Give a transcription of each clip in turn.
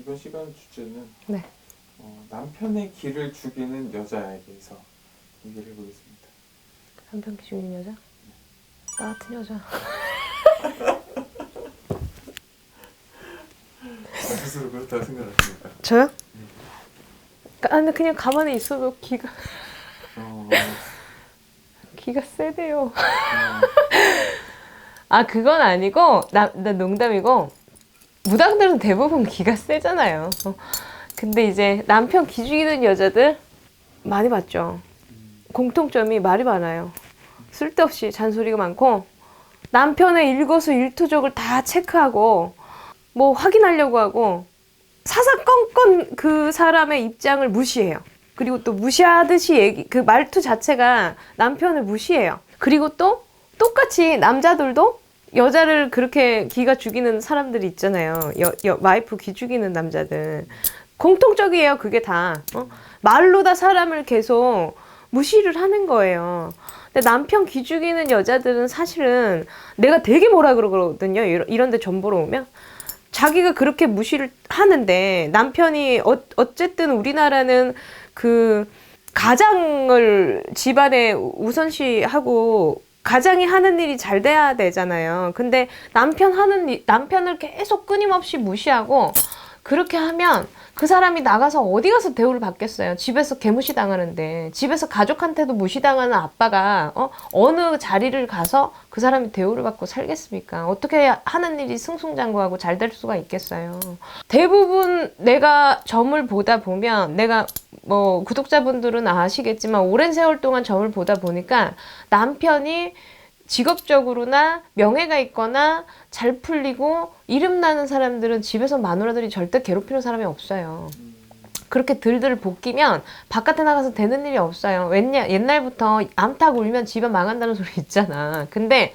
이번 시간 주제는 네. 어, 남편의 기를 죽이는 여자에 대해서 얘기를 해보겠습니다. 남편 기준인 여자? 나 같은 여자. 스스로 그렇다고 생각하십니까? 저요? 아, 근데 그냥 가만히 있어도 기가 어, 기가 세대요. 어, 아 그건 아니고 나, 나 농담이고 무당들은 대부분 기가 세잖아요. 어. 근데 이제 남편 기죽이는 여자들 많이 봤죠. 공통점이 말이 많아요. 쓸데없이 잔소리가 많고 남편의 일거수 일투족을 다 체크하고 뭐 확인하려고 하고 사사건건 그 사람의 입장을 무시해요. 그리고 또 무시하듯이 얘기 그 말투 자체가 남편을 무시해요. 그리고 또 똑같이 남자들도 여자를 그렇게 기가 죽이는 사람들이 있잖아요. 여, 여, 와이프 기 죽이는 남자들. 공통적이에요, 그게 다. 어? 말로 다 사람을 계속 무시를 하는 거예요. 근데 남편 기 죽이는 여자들은 사실은 내가 되게 뭐라 그러거든요. 이런, 데 전보러 오면. 자기가 그렇게 무시를 하는데 남편이 어, 어쨌든 우리나라는 그 가장을 집안에 우선시하고 가장이 하는 일이 잘 돼야 되잖아요. 근데 남편 하는 일, 남편을 계속 끊임없이 무시하고 그렇게 하면 그 사람이 나가서 어디 가서 대우를 받겠어요. 집에서 개무시 당하는데 집에서 가족한테도 무시당하는 아빠가 어? 어느 자리를 가서 그 사람이 대우를 받고 살겠습니까? 어떻게 하는 일이 승승장구하고 잘 될 수가 있겠어요. 대부분 내가 점을 보다 보면 내가 뭐 구독자분들은 아시겠지만 오랜 세월 동안 점을 보다 보니까 남편이 직업적으로나 명예가 있거나 잘 풀리고 이름 나는 사람들은 집에서 마누라들이 절대 괴롭히는 사람이 없어요. 그렇게 들들 볶이면 바깥에 나가서 되는 일이 없어요. 왜냐 옛날부터 암탉 울면 집안 망한다는 소리 있잖아. 근데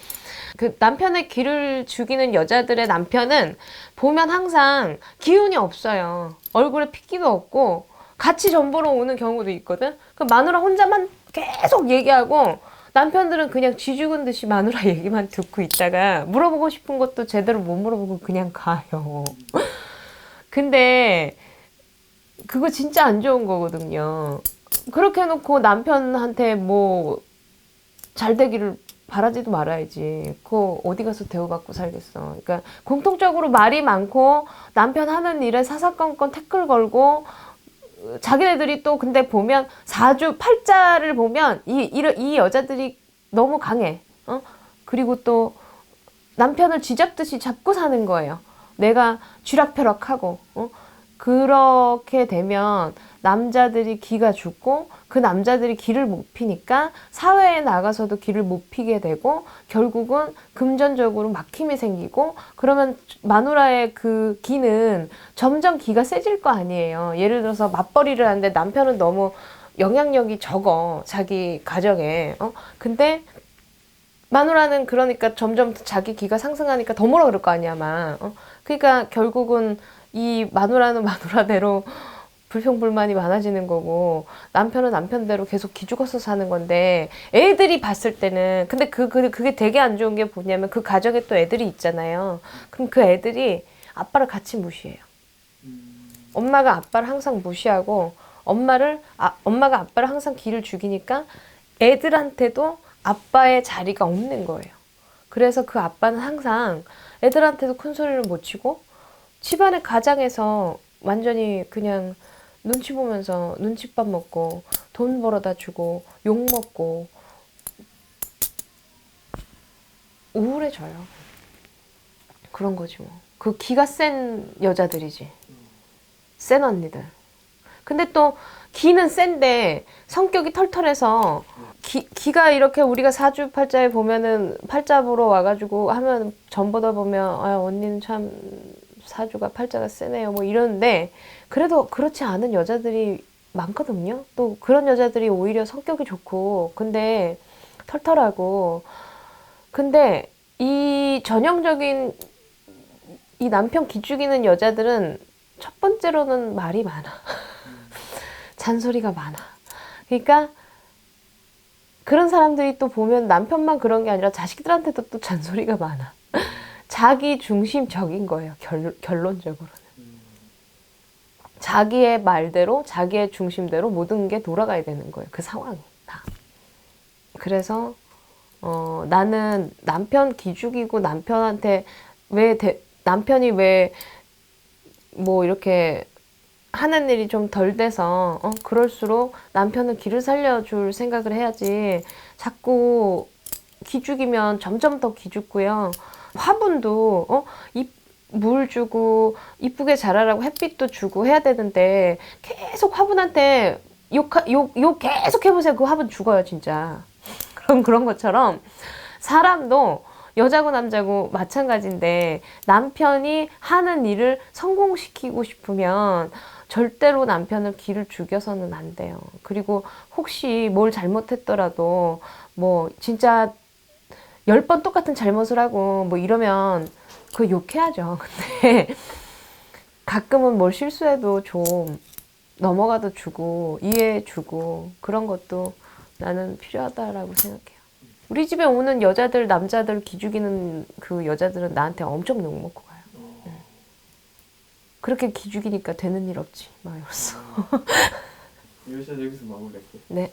그 남편의 기를 죽이는 여자들의 남편은 보면 항상 기운이 없어요. 얼굴에 핏기도 없고 같이 전 보러 오는 경우도 있거든. 그 마누라 혼자만 계속 얘기하고 남편들은 그냥 쥐 죽은 듯이 마누라 얘기만 듣고 있다가 물어보고 싶은 것도 제대로 못 물어보고 그냥 가요. 근데 그거 진짜 안 좋은 거거든요. 그렇게 해놓고 남편한테 뭐 잘 되기를 바라지도 말아야지. 그거 어디 가서 대우받고 살겠어. 그러니까 공통적으로 말이 많고 남편 하는 일에 사사건건 태클 걸고 자기네들이 또 근데 보면 사주 팔자를 보면 이, 이, 이 여자들이 너무 강해. 어? 그리고 또 남편을 쥐잡듯이 잡고 사는 거예요. 내가 쥐락펴락하고 어? 그렇게 되면 남자들이 기가 죽고 그 남자들이 기를 못 피니까 사회에 나가서도 기를 못 피게 되고 결국은 금전적으로 막힘이 생기고 그러면 마누라의 그 기는 점점 기가 세질 거 아니에요. 예를 들어서 맞벌이를 하는데 남편은 너무 영향력이 적어 자기 가정에 어 근데 마누라는 그러니까 점점 자기 기가 상승하니까 더 뭐라 그럴 거 아니야 막 어? 그러니까 결국은 이 마누라는 마누라대로 불평불만이 많아지는 거고 남편은 남편대로 계속 기죽어서 사는 건데 애들이 봤을 때는 근데 그, 그 그게 되게 안 좋은 게 뭐냐면 그 가정에 또 애들이 있잖아요. 그럼 그 애들이 아빠를 같이 무시해요. 엄마가 아빠를 항상 무시하고 엄마를 아, 엄마가 아빠를 항상 기를 죽이니까 애들한테도 아빠의 자리가 없는 거예요. 그래서 그 아빠는 항상 애들한테도 큰 소리를 못 치고 집안의 가장에서 완전히 그냥 눈치 보면서 눈칫밥 먹고 돈 벌어다 주고 욕 먹고 우울해져요. 그런 거지 뭐. 그 기가 센 여자들이지. 센 언니들. 근데 또 기는 센데 성격이 털털해서 기, 기가 이렇게 우리가 사주 팔자에 보면은 팔자 보러 와가지고 하면 전보다 보면 아 언니는 참 사주가 팔자가 세네요 뭐 이러는데 그래도 그렇지 않은 여자들이 많거든요. 또 그런 여자들이 오히려 성격이 좋고 근데 털털하고 근데 이 전형적인 이 남편 기죽이는 여자들은 첫 번째로는 말이 많아. 잔소리가 많아. 그러니까 그런 사람들이 또 보면 남편만 그런 게 아니라 자식들한테도 또 잔소리가 많아. 자기 중심적인 거예요. 결, 결론적으로는. 자기의 말대로 자기의 중심대로 모든 게 돌아가야 되는 거예요. 그 상황이 다. 그래서 어, 나는 남편 기죽이고 남편한테 왜 대, 남편이 왜 뭐 이렇게 하는 일이 좀 덜 돼서 어, 그럴수록 남편은 길을 살려줄 생각을 해야지 자꾸 기죽이면 점점 더 기죽고요. 화분도 어, 이, 물 주고 이쁘게 자라라고 햇빛도 주고 해야 되는데 계속 화분한테 욕, 욕, 욕 계속 해보세요. 그 화분 죽어요, 진짜. 그런, 그런 것처럼 사람도 여자고 남자고 마찬가지인데 남편이 하는 일을 성공시키고 싶으면 절대로 남편을 길을 죽여서는 안 돼요. 그리고 혹시 뭘 잘못했더라도 뭐 진짜 열 번 똑같은 잘못을 하고 뭐 이러면 그 욕해야죠. 근데 가끔은 뭘 실수해도 좀 넘어가도 주고 이해해 주고 그런 것도 나는 필요하다라고 생각해요. 우리 집에 오는 여자들 남자들 기죽이는 그 여자들은 나한테 엄청 욕 먹고 가요. 응. 그렇게 기죽이니까 되는 일 없지 막 이러면서. 여기서 마무리할게요. 네.